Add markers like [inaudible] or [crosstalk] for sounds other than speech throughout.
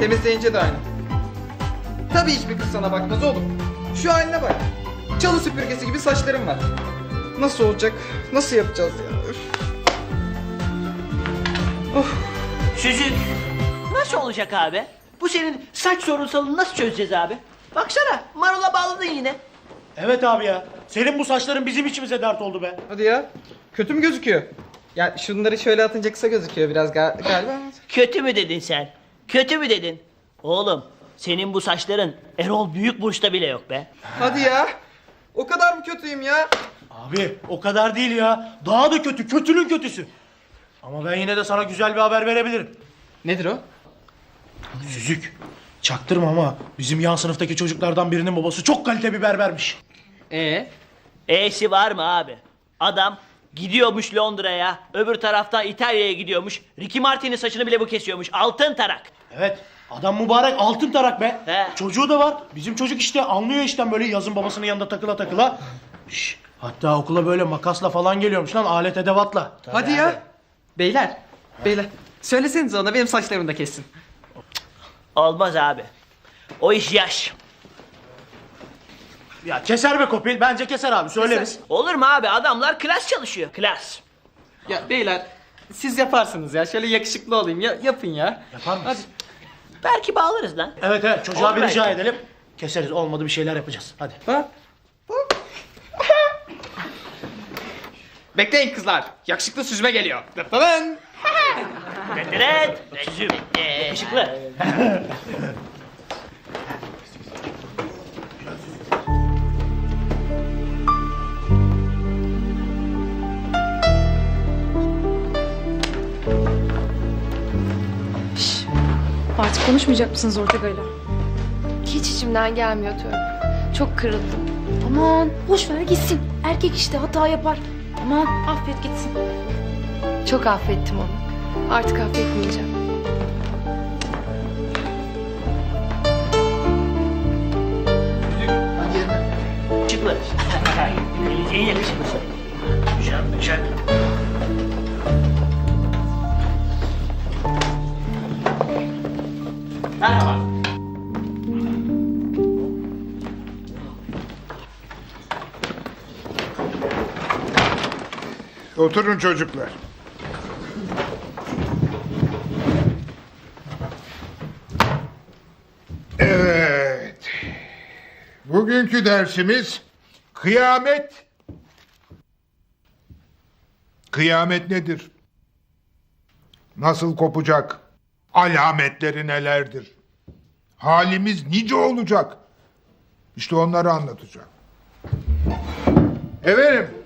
Temizleyince de aynı. Tabii hiçbir kız sana bakmaz oğlum. Şu haline bak. Çalı süpürgesi gibi saçlarım var. Nasıl olacak? Nasıl yapacağız ya? Üf. Of. Süzük. Nasıl olacak abi? Bu senin saç sorunsalını nasıl çözeceğiz abi? Baksana marola bağladın yine. Evet abi ya. Senin bu saçların bizim içimize dert oldu be. Hadi ya. Kötü mü gözüküyor? Ya şunları şöyle atınca kısa gözüküyor biraz ga- galiba. Kötü mü dedin sen? Kötü mü dedin? Oğlum senin bu saçların Erol Büyükburç'ta bile yok be. Hadi ya. O kadar mı kötüyüm ya? Abi o kadar değil ya. Daha da kötü. Kötünün kötüsü. Ama ben yine de sana güzel bir haber verebilirim. Nedir o? Süzük. Çaktırma ama bizim yan sınıftaki çocuklardan birinin babası çok kalite bir berbermiş. Ee? E'si var mı abi? Adam gidiyormuş Londra'ya, öbür taraftan İtalya'ya gidiyormuş. Ricky Martin'in saçını bile bu kesiyormuş. Altın tarak. Evet. Adam mübarek altın tarak be. He. Çocuğu da var. Bizim çocuk işte anlıyor işten böyle yazın babasının yanında takıla takıla. Şş, hatta okula böyle makasla falan geliyormuş lan alet edevatla. Hadi ya. Beyler. Beyler. Söylesenize ona benim saçlarımı da kessin. Olmaz abi. O iş yaş. Ya keser be kopil. Bence keser abi söyleriz. Olur mu abi? Adamlar klas çalışıyor. Klas. Ya beyler siz yaparsınız ya. Şöyle yakışıklı olayım. Ya, yapın ya. Yapar mısın? Hadi. Belki bağlarız lan. Evet evet çocuğa bir Olur rica belki. edelim. Keseriz olmadı bir şeyler yapacağız. Hadi. Ha? [laughs] Bekleyin kızlar. Yakışıklı süzme geliyor. Dıptıdın. Evet. Yakışıklı. [laughs] konuşmayacak mısınız Ortega'yla? Hiç içimden gelmiyor diyorum. Çok kırıldım. Aman boş ver gitsin. Erkek işte hata yapar. Aman affet gitsin. Çok affettim onu. Artık affetmeyeceğim. Yakışıklı. en yakışıklısı. Güzel, güzel. Oturun çocuklar. Evet. Bugünkü dersimiz kıyamet. Kıyamet nedir? Nasıl kopacak? Alametleri nelerdir? Halimiz nice olacak? İşte onları anlatacağım. Efendim,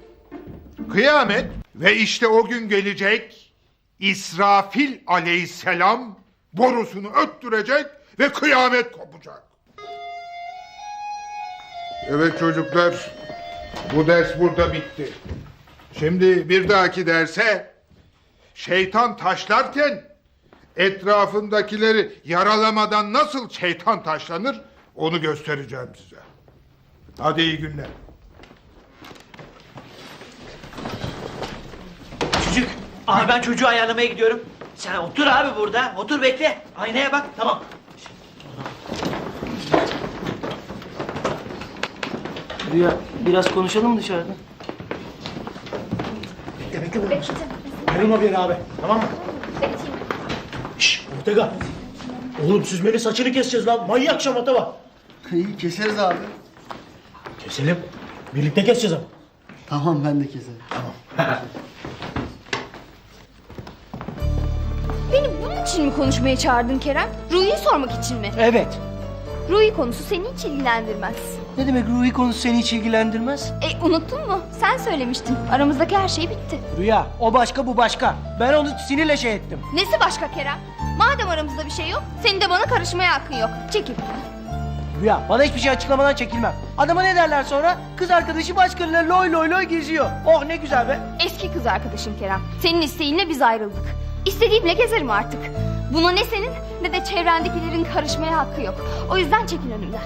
Kıyamet ve işte o gün gelecek İsrafil aleyhisselam borusunu öttürecek ve kıyamet kopacak. Evet çocuklar bu ders burada bitti. Şimdi bir dahaki derse şeytan taşlarken etrafındakileri yaralamadan nasıl şeytan taşlanır onu göstereceğim size. Hadi iyi günler. Çocuk. Abi ben çocuğu ayarlamaya gidiyorum. Sen otur abi burada. Otur bekle. Aynaya bak. Tamam. Rüya biraz konuşalım dışarıda. Bekle bekle burada mısın? Ayrılma bir yere abi. Tamam mı? Şşş Ortega. Oğlum süzmenin saçını keseceğiz lan. Manyak şamata var. İyi keseriz abi. Keselim. Birlikte keseceğiz ama. Tamam ben de keserim. Beni için mi konuşmaya çağırdın Kerem? Ruhi'yi sormak için mi? Evet. Ruhi konusu seni hiç ilgilendirmez. Ne demek Ruhi konusu seni hiç ilgilendirmez? E unuttun mu? Sen söylemiştin. Aramızdaki her şey bitti. Rüya o başka bu başka. Ben onu sinirle şey ettim. Nesi başka Kerem? Madem aramızda bir şey yok, senin de bana karışmaya hakkın yok. Çekil. Rüya bana hiçbir şey açıklamadan çekilmem. Adama ne derler sonra? Kız arkadaşı başkalarıyla loy loy loy geziyor. Oh ne güzel be. Eski kız arkadaşım Kerem. Senin isteğinle biz ayrıldık. İstediğimle gezerim artık. Buna ne senin ne de çevrendekilerin karışmaya hakkı yok. O yüzden çekil önümden.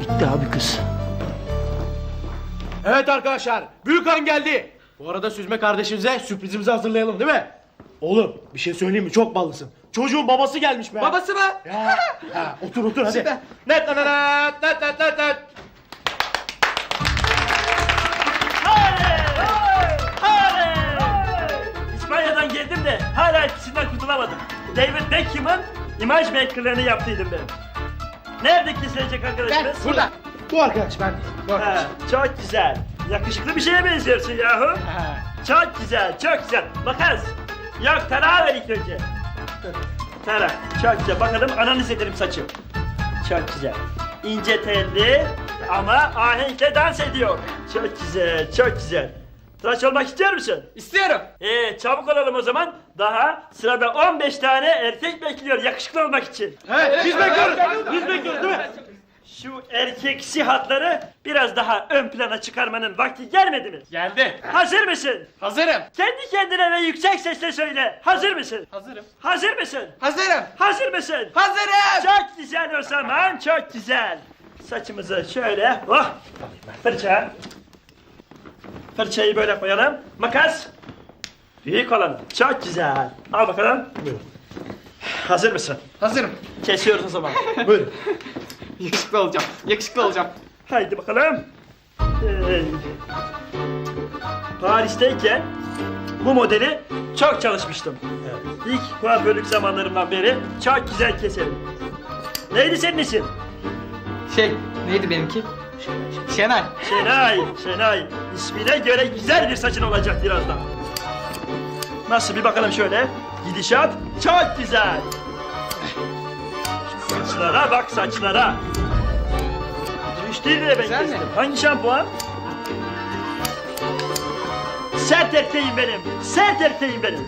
Bitti abi kız. Evet arkadaşlar. Büyük an geldi. Bu arada süzme kardeşimize sürprizimizi hazırlayalım değil mi? Oğlum bir şey söyleyeyim mi? Çok ballısın. Çocuğun babası gelmiş be. Babası mı? Ya, ha, otur otur hadi. Süper. Net net net net net net kurtulamadım. David Beckham'ın imaj makerlarını yaptıydım ben. Nerede kesilecek arkadaşımız? Burada. Bu arkadaş ben. Bu arkadaş. Ha, çok güzel. Yakışıklı bir şeye benziyorsun yahu. Ha. Çok güzel, çok güzel. Makas. Yok tarağı ver ilk önce. Tara. Çok güzel. Bakalım analiz edelim saçı. Çok güzel. İnce telli ama ahenkle dans ediyor. Çok güzel, çok güzel. Tıraş olmak istiyor musun? İstiyorum. Ee, çabuk olalım o zaman. Daha sırada 15 tane erkek bekliyor yakışıklı olmak için. He, biz bekliyoruz. Biz bekliyoruz değil mi? Şu erkeksi hatları biraz daha ön plana çıkarmanın vakti gelmedi mi? Geldi. Hazır mısın? Hazırım. Kendi kendine ve yüksek sesle söyle. Hazır mısın? Hazırım. Hazır mısın? Hazırım. Hazır mısın? Hazırım. Çok güzel o zaman, çok güzel. Saçımızı şöyle, oh, fırça. Fırçayı böyle koyalım. Makas. Büyük olanı. Çok güzel. Al bakalım. Hazır mısın? Hazırım. Kesiyoruz o zaman. [laughs] Buyurun. Yakışıklı olacağım. Yakışıklı olacağım. Haydi bakalım. Ee, Paris'teyken bu modeli çok çalışmıştım. İlk kuaförlük zamanlarımdan beri çok güzel keserim. Neydi senin isim? Şey, neydi benimki? Şenay. Şenay, Şenay. İsmine göre güzel bir saçın olacak birazdan. Nasıl bir bakalım şöyle. Gidişat çok güzel. Saçlara bak saçlara. Rüştüyle de ben Güzel mi? kestim. Hangi şampuan? Sert erkeğim benim. Sert erkeğim benim.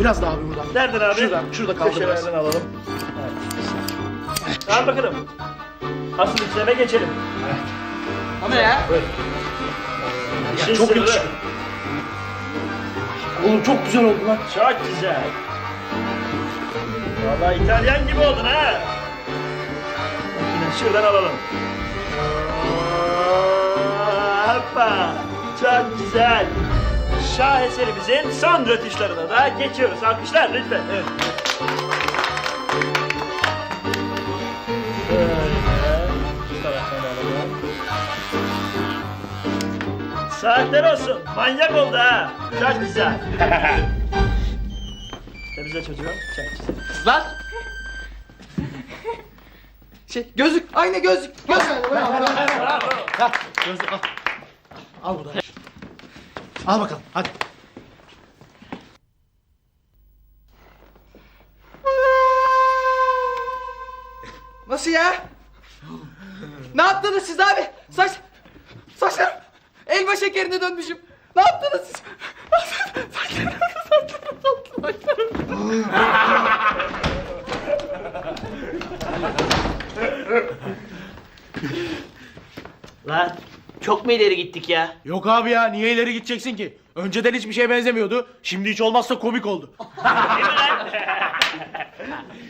Biraz daha abi buradan. Nereden abi? Şuradan, şurada kaldı biraz. Köşelerden alalım. Evet. Al bakalım. Asıl işleme geçelim. O ne ya? İşin çok sırrı. yakışıklı. Oğlum çok güzel oldu lan. Çok güzel. Vallahi İtalyan gibi oldun ha. Şuradan alalım. Hoppa. Çok güzel. Şaheserimizin son rötuşlarına da geçiyoruz. Alkışlar lütfen. Evet. Saatler olsun. Manyak oldu ha. Çok güzel. [laughs] Temizle çocuğum. Çok güzel. Kızlar. Şey, gözlük. Aynı gözlük. Gözlük. Bravo. Gözlük al. Al buradan. Al bakalım hadi. Nasıl ya? ne yaptınız siz abi? Saç... Saçlarım... Elma şekerine dönmüşüm. Ne yaptınız siz? Saçlarım... Saçlarım... Saçlarım... Lan çok mu ileri gittik ya? Yok abi ya niye ileri gideceksin ki? Önceden hiçbir şeye benzemiyordu. Şimdi hiç olmazsa komik oldu.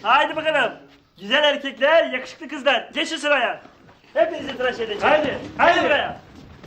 Haydi bakalım. Güzel erkekler, yakışıklı kızlar. Geçin sıraya. Hepinizi tıraş edeceğim. Haydi. Haydi buraya.